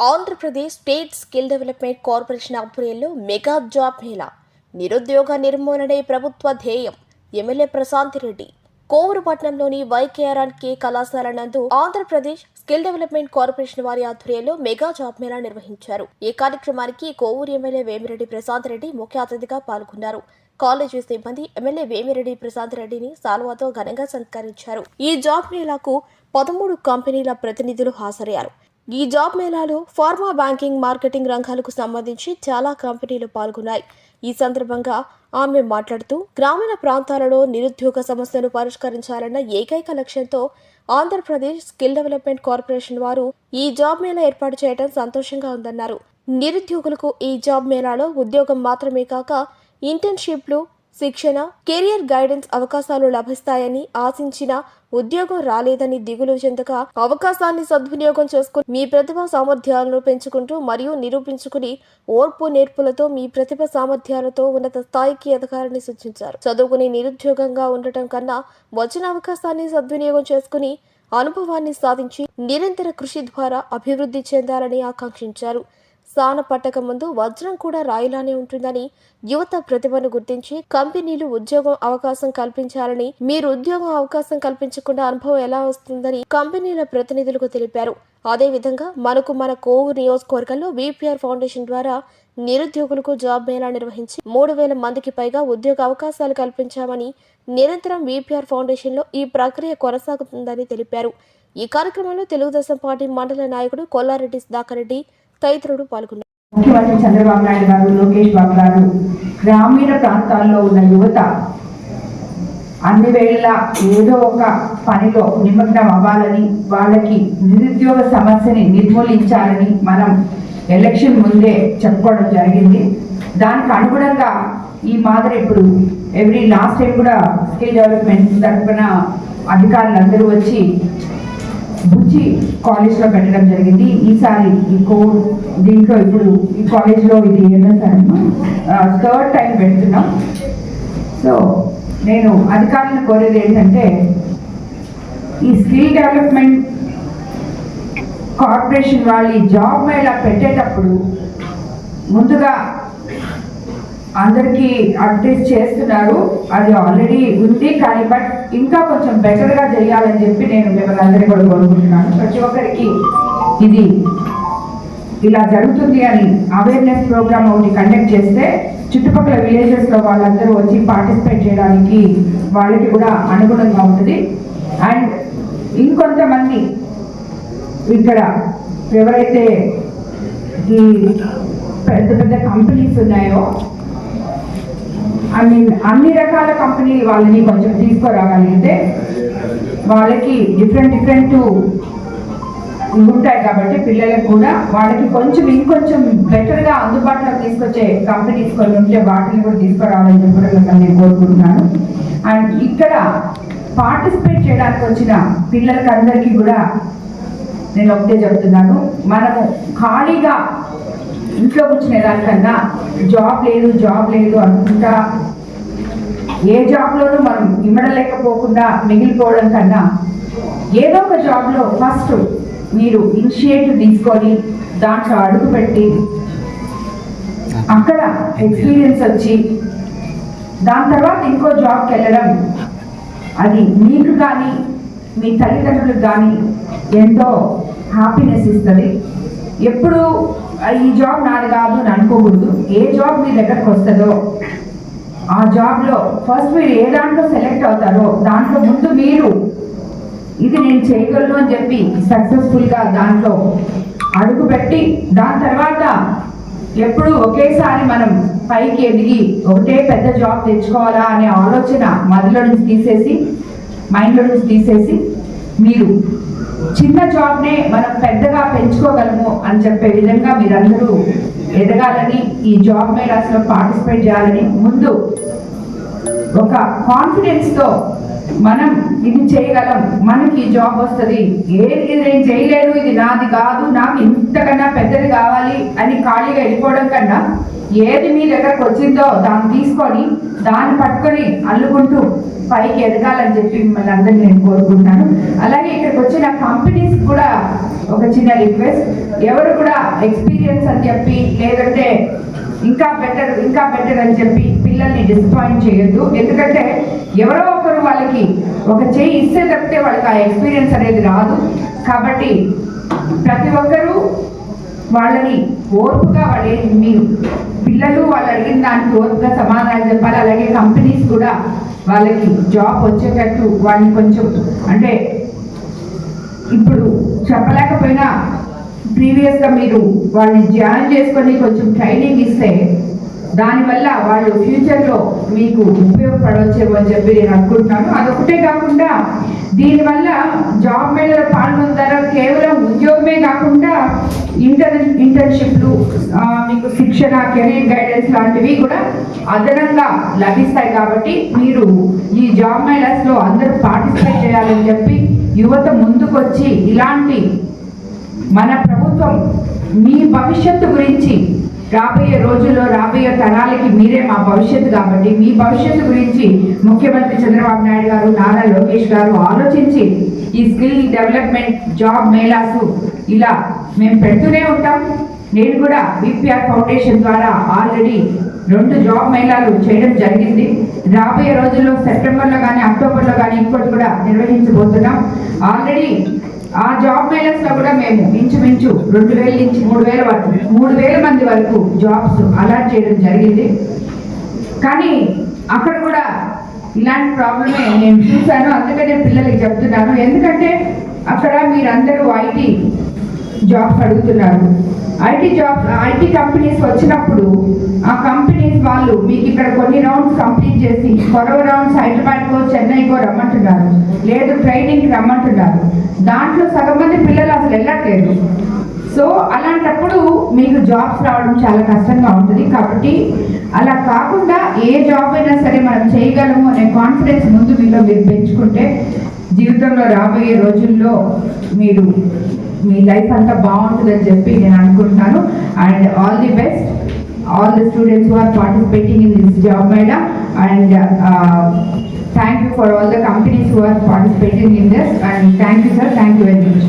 Andhra Pradesh state skill development corporation ఆధ్వర్యంలో mega job mela నిరుద్యోగ నిర్మూలనే ప్రభుత్వ ధ్యేయం ఎమ్మెల్యే ప్రశాంత్ రెడ్డి. కోవూరుపట్నంలోని వైకేఆర్ఎన్ కే కళాశాల నందు ఆంధ్రప్రదేశ్ స్కిల్ డెవలప్మెంట్ కార్పొరేషన్ వారి ఆధ్వర్యంలో మెగా జాబ్ మేళా నిర్వహించారు. ఈ కార్యక్రమానికి కోవూరు ఎమ్మెల్యే వేమిరెడ్డి ప్రశాంత్ రెడ్డి ముఖ్య అతిథిగా పాల్గొన్నారు. కాలేజీ సిబ్బంది ఎమ్మెల్యే వేమిరెడ్డి ప్రశాంత్ రెడ్డిని సాల్వాతో ఘనంగా సత్కరించారు ఈ జాబ్ మేళాకు పదమూడు కంపెనీల ప్రతినిధులు హాజరయ్యారు. ఈ జాబ్ మేళాలో ఫార్మా బ్యాంకింగ్ మార్కెటింగ్ రంగాలకు సంబంధించి చాలా కంపెనీలు పాల్గొన్నాయి. ఈ సందర్భంగా ఆమె మాట్లాడుతూ గ్రామీణ ప్రాంతాలలో నిరుద్యోగ సమస్యను పరిష్కరించాలన్న ఏకైక లక్ష్యంతో ఆంధ్రప్రదేశ్ స్కిల్ డెవలప్మెంట్ కార్పొరేషన్ వారు ఈ జాబ్ మేళా ఏర్పాటు చేయడం సంతోషంగా ఉందన్నారు. నిరుద్యోగులకు ఈ జాబ్ మేళాలో ఉద్యోగం మాత్రమే కాక ఇంటర్న్షిప్లు శిక్షణ కెరియర్ గైడెన్స్ అవకాశాలు లభిస్తాయని ఆశించిన ఉద్యోగం రాలేదని దిగులు చెందక అవకాశాన్ని సద్వినియోగం చేసుకుని మీ ప్రతిభ సామర్థ్యాలను పెంచుకుంటూ మరియు నిరూపించుకుని ఓర్పు నేర్పులతో మీ ప్రతిభ సామర్థ్యాలతో ఉన్నత స్థాయికి ఎదగాలని సూచించారు. చదువుకుని నిరుద్యోగంగా ఉండటం కన్నా వచ్చిన అవకాశాన్ని సద్వినియోగం చేసుకుని అనుభవాన్ని సాధించి నిరంతర కృషి ద్వారా అభివృద్ధి చెందాలని ఆకాంక్షించారు. సాన పట్టక ముందు వజ్రం కూడా రాయిలానే ఉంటుందని యువత ప్రతిభను గుర్తించి కంపెనీలు ఉద్యోగం అవకాశం కల్పించాలని మీరు ఉద్యోగం అవకాశం కల్పించకుండా అనుభవం ఎలా వస్తుందని కంపెనీల ప్రతినిధులకు తెలిపారు. అదేవిధంగా మనకు మన కోవు నియోజకవర్గంలో బీపీఆర్ ఫౌండేషన్ ద్వారా నిరుద్యోగులకు జాబ్ మేళా నిర్వహించి మూడు వేల మందికి పైగా ఉద్యోగ అవకాశాలు కల్పించామని నిరంతరం బీపీఆర్ ఫౌండేషన్లో ఈ ప్రక్రియ కొనసాగుతుందని తెలిపారు. ఈ కార్యక్రమంలో తెలుగుదేశం పార్టీ మండల నాయకుడు కొల్లారెడ్డి సుధాకర్ రెడ్డి తదితరుడు పాల్గొన్నారు. ముఖ్యమంత్రి చంద్రబాబు నాయుడు గారు లోకేష్ బాబు గారు గ్రామీణ ప్రాంతాల్లో ఉన్న యువత అన్ని వేళ ఏదో ఒక పనిలో నిమగ్నం అవ్వాలని వాళ్ళకి నిరుద్యోగ సమస్యని నిర్మూలించాలని మనం ఎలక్షన్ ముందే చెప్పుకోవడం జరిగింది. దానికి అనుగుణంగా ఈ మాదిరి ఇప్పుడు ఎవ్రీ లాస్ట్ టైం కూడా స్కిల్ డెవలప్మెంట్ తరఫున అధికారులందరూ వచ్చి బుచ్చి కాలేజ్లో పెట్టడం జరిగింది. ఈసారి ఈ కోడ్ దీంట్లో ఇప్పుడు ఈ కాలేజ్లో ఇది ఎన్నోసారి థర్డ్ టైం పెడుతున్నాం. సో నేను అధికారులను కోరేది ఏంటంటే ఈ స్కిల్ డెవలప్మెంట్ కార్పొరేషన్ వాళ్ళు ఈ జాబ్ మేళ పెట్టేటప్పుడు ముందుగా అందరికీ అడ్వర్టైజ్ చేస్తున్నారు. అది ఆల్రెడీ ఉంది కానీ బట్ ఇంకా కొంచెం బెటర్గా చేయాలని చెప్పి నేను మిమ్మల్ని అందరినీ కూడా కోరుకుంటున్నాను. ప్రతి ఒక్కరికి ఇది ఇలా జరుగుతుంది అని అవేర్నెస్ ప్రోగ్రామ్ ఒకటి కండక్ట్ చేస్తే చుట్టుపక్కల విలేజెస్లో వాళ్ళందరూ వచ్చి పార్టిసిపేట్ చేయడానికి వాళ్ళకి కూడా అనుగుణంగా ఉంటుంది. అండ్ ఇంకొంతమంది ఇక్కడ ఎవరైతే ఈ పెద్ద పెద్ద కంపెనీస్ ఉన్నాయో ఐ మీన్ అన్ని రకాల కంపెనీ వాళ్ళని కొంచెం తీసుకురాగలిగితే వాళ్ళకి డిఫరెంట్ డిఫరెంట్ ఉంటాయి కాబట్టి పిల్లలకు కూడా వాళ్ళకి కొంచెం ఇంకొంచెం బెటర్గా అందుబాటులో తీసుకొచ్చే కంపెనీస్ కొన్ని ఉంటే వాటిని కూడా తీసుకురావాలని చెప్పడం కూడా మిమ్మల్ని నేను కోరుకుంటున్నాను. అండ్ ఇక్కడ పార్టిసిపేట్ చేయడానికి వచ్చిన పిల్లలకి అందరికీ కూడా నేను ఒకటే చెప్తున్నాను. మనము ఖాళీగా ఇంట్లో కూర్చునే దానికన్నా జాబ్ లేదు జాబ్ లేదు అనుకుంటా ఏ జాబ్లోనూ మనం ఇమ్మడలేకపోకుండా మిగిలిపోవడం కన్నా ఏదో ఒక జాబ్లో ఫస్ట్ మీరు ఇనిషియేటివ్ తీసుకొని దాంట్లో అడుగు పెట్టి అక్కడ ఎక్స్పీరియన్స్ వచ్చి దాని తర్వాత ఇంకో జాబ్కి వెళ్ళడం అది మీకు కానీ మీ తల్లిదండ్రులకు కానీ ఎంతో హ్యాపీనెస్ ఇస్తుంది. ఎప్పుడు ఈ జాబ్ నాది కాదు అని అనుకోకూడదు. ఏ జాబ్ మీ దగ్గరకు వస్తుందో ఆ జాబ్లో ఫస్ట్ మీరు ఏ దాంట్లో సెలెక్ట్ అవుతారో దాంట్లో ముందు మీరు ఇది నేను చేయగలను అని చెప్పి సక్సెస్ఫుల్గా దాంట్లో అడుగు పెట్టి దాని తర్వాత ఎప్పుడు ఒకేసారి మనం పైకి ఎదిగి ఒకటే పెద్ద జాబ్ తెచ్చుకోవాలా అనే ఆలోచన మదిలో నుంచి తీసేసి మైండ్లో నుంచి తీసేసి మీరు చిన్న జాబ్నే మనం పెద్దగా పెంచుకోగలము అని చెప్పే విధంగా మీరందరూ ఎదగాలని ఈ జాబ్ మేళాస్లో పార్టిసిపేట్ చేయాలని ముందు ఒక కాన్ఫిడెన్స్తో మనం ఇది చేయగలం. మనకి ఈ జాబ్ వస్తుంది. ఏది ఇది నేను చేయలేను ఇది నాది కాదు నాకు ఇంతకన్నా పెద్దది కావాలి అని ఖాళీగా వెళ్ళిపోవడం కన్నా ఏది మీ దగ్గరకు వచ్చిందో దాన్ని తీసుకొని దాన్ని పట్టుకొని అల్లుకుంటూ పైకి ఎదగాలని చెప్పి మిమ్మల్ని అందరినీ నేను కోరుకుంటున్నాను. అలాగే ఇక్కడికి వచ్చిన కంపెనీస్ కూడా ఒక చిన్న రిక్వెస్ట్ ఎవరు కూడా ఎక్స్పీరియన్స్ అని చెప్పి లేదంటే ఇంకా బెటర్ ఇంకా బెటర్ అని చెప్పి పిల్లల్ని డిసప్పాయింట్ చేయొద్దు. ఎందుకంటే ఎవరో ఒకరు వాళ్ళకి ఒక చేయి ఇస్తే తప్పితే వాళ్ళకి ఆ ఎక్స్పీరియన్స్ అనేది రాదు. కాబట్టి ప్రతి ఒక్కరూ వాళ్ళని ఓర్పుగా వాళ్ళ మీ పిల్లలు వాళ్ళు అడిగిన దానికి ఓర్పుగా సమాధానం చెప్పాలి. అలాగే కంపెనీస్ కూడా వాళ్ళకి జాబ్ వచ్చేటట్టు వాళ్ళని కొంచెం అంటే ఇప్పుడు చెప్పలేకపోయినా ప్రీవియస్గా మీరు వాళ్ళని జాయిన్ చేసుకొని కొంచెం ట్రైనింగ్ ఇస్తే దానివల్ల వాళ్ళు ఫ్యూచర్లో మీకు ఉపయోగపడవచ్చేమో అని చెప్పి నేను అనుకుంటున్నాను. అదొకటే కాకుండా దీనివల్ల జాబ్ మేళలో ద్వారా కేవలం ఉద్యోగమే కాకుండా ఇంటర్ ఇంటర్న్షిప్లు మీకు శిక్షణ కెరీర్ గైడెన్స్ లాంటివి కూడా అదనంగా లభిస్తాయి కాబట్టి మీరు ఈ జాబ్ మేళస్లో అందరూ పార్టిసిపేట్ చేయాలని చెప్పి యువత ముందుకొచ్చి ఇలాంటి మన ప్రభుత్వం మీ భవిష్యత్తు గురించి రాబోయే రోజుల్లో రాబోయే తరాలకి మీరే మా భవిష్యత్తు కాబట్టి మీ భవిష్యత్తు గురించి ముఖ్యమంత్రి చంద్రబాబు నాయుడు గారు నారా లోకేష్ గారు ఆలోచించి ఈ స్కిల్ డెవలప్మెంట్ జాబ్ మేళాసు ఇలా మేము పెడుతూనే ఉంటాం. నేను కూడా బీపీఆర్ ఫౌండేషన్ ద్వారా ఆల్రెడీ రెండు జాబ్ మేళాలు చేయడం జరిగింది. రాబోయే రోజుల్లో సెప్టెంబర్లో కానీ అక్టోబర్లో కానీ ఇంకోటి కూడా నిర్వహించబోతున్నాం. ఆల్రెడీ ఆ జాబ్ మేళర్స్లో కూడా మేము ఇంచుమించు రెండు వేల నుంచి మూడు వేల వరకు మూడు వేల మంది వరకు జాబ్స్ అలాట్ చేయడం జరిగింది. కానీ అక్కడ కూడా ఇలాంటి ప్రాబ్లమే నేను చూశాను. అందుకనే పిల్లలకి చెప్తున్నాను. ఎందుకంటే అక్కడ మీరందరూ ఐటీ జాబ్స్ అడుగుతున్నారు. ఐటీ జాబ్ ఐటీ కంపెనీస్ వచ్చినప్పుడు ఆ కంపెనీస్ వాళ్ళు మీకు ఇక్కడ కొన్ని రౌండ్స్ కంప్లీట్ చేసి కొరవ రౌండ్స్ హైదరాబాద్కో చెన్నైకో రమ్మంటున్నారు. లేదు ట్రైనింగ్కి రమ్మంటున్నారు. దాంట్లో సగం మంది పిల్లలు అసలు వెళ్ళట్లేదు. సో అలాంటప్పుడు మీకు జాబ్స్ రావడం చాలా కష్టంగా ఉంటుంది కాబట్టి అలా కాకుండా ఏ జాబ్ అయినా సరే మనం చేయగలము అనే కాన్ఫిడెన్స్ ముందు మీలో మీరు పెంచుకుంటే జీవితంలో రాబోయే రోజుల్లో మీరు మీ లైఫ్ అంతా బాగుంటుందని చెప్పి నేను అనుకుంటున్నాను and all the best. All the students who are participating in this job madam. And thank you for all the companies who are participating in this. And thank you sir. Thank you very much.